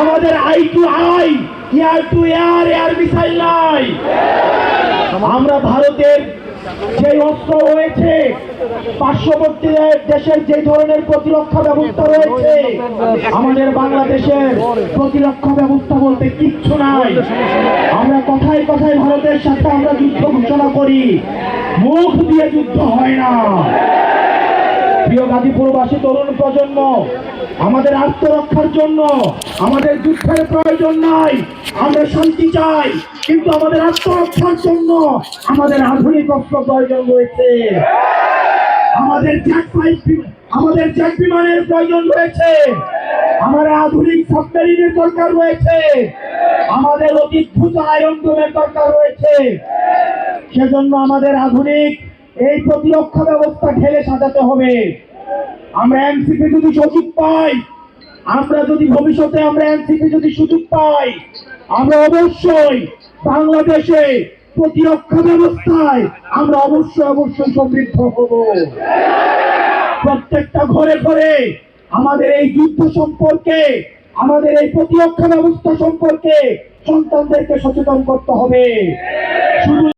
আমাদের আই টু I, air to air air missile নাই। আমরা ভারতের যে অস্ত্র রয়েছে পার্শ্ববর্তী দেশের যে ধরনের প্রতিরক্ষা ব্যবস্থা রয়েছে, আমাদের বাংলাদেশের প্রতিরক্ষা ব্যবস্থা বলতে কিচ্ছু নাই। আমরা কথায় কথায় ভারতের সাথে আমরা যুদ্ধ ঘোষণা করি। মুখ দিয়ে যুদ্ধ হয় না। প্রিয় গাজীপুরবাসী, তরুণ প্রজন্ম, আমাদের আত্মরক্ষার জন্য, আমাদের যুদ্ধের প্রয়োজন নাই, আমরা শান্তি চাই, কিন্তু আমাদের আত্মরক্ষার জন্য আমাদের আধুনিক অস্ত্র প্রয়োজন রয়েছে। আমাদের আমাদের জ্যাট বিমানের প্রয়োজন রয়েছে। আমাদের আধুনিক সাবমেরিনের দরকার রয়েছে। আমাদের অতি দ্রুত ডোমের দরকার রয়েছে। সেজন্য আমাদের আধুনিক এই প্রতিরক্ষা ব্যবস্থা ঢেলে সাজাতে হবে। আমরা এনসিপি যদি সুযোগ পাই, আমরা যদি ভবিষ্যতে আমরা এনসিপি যদি সুযোগ পাই, আমরা অবশ্যই বাংলাদেশে প্রতিরক্ষা ব্যবস্থায় আমরা অবশ্যই অবশ্যই সমৃদ্ধ হব। প্রত্যেকটা ঘরে ঘরে আমাদের এই যুদ্ধ সম্পর্কে, আমাদের এই প্রতিরক্ষা ব্যবস্থা সম্পর্কে সন্তানদেরকে সচেতন করতে হবে। শুধু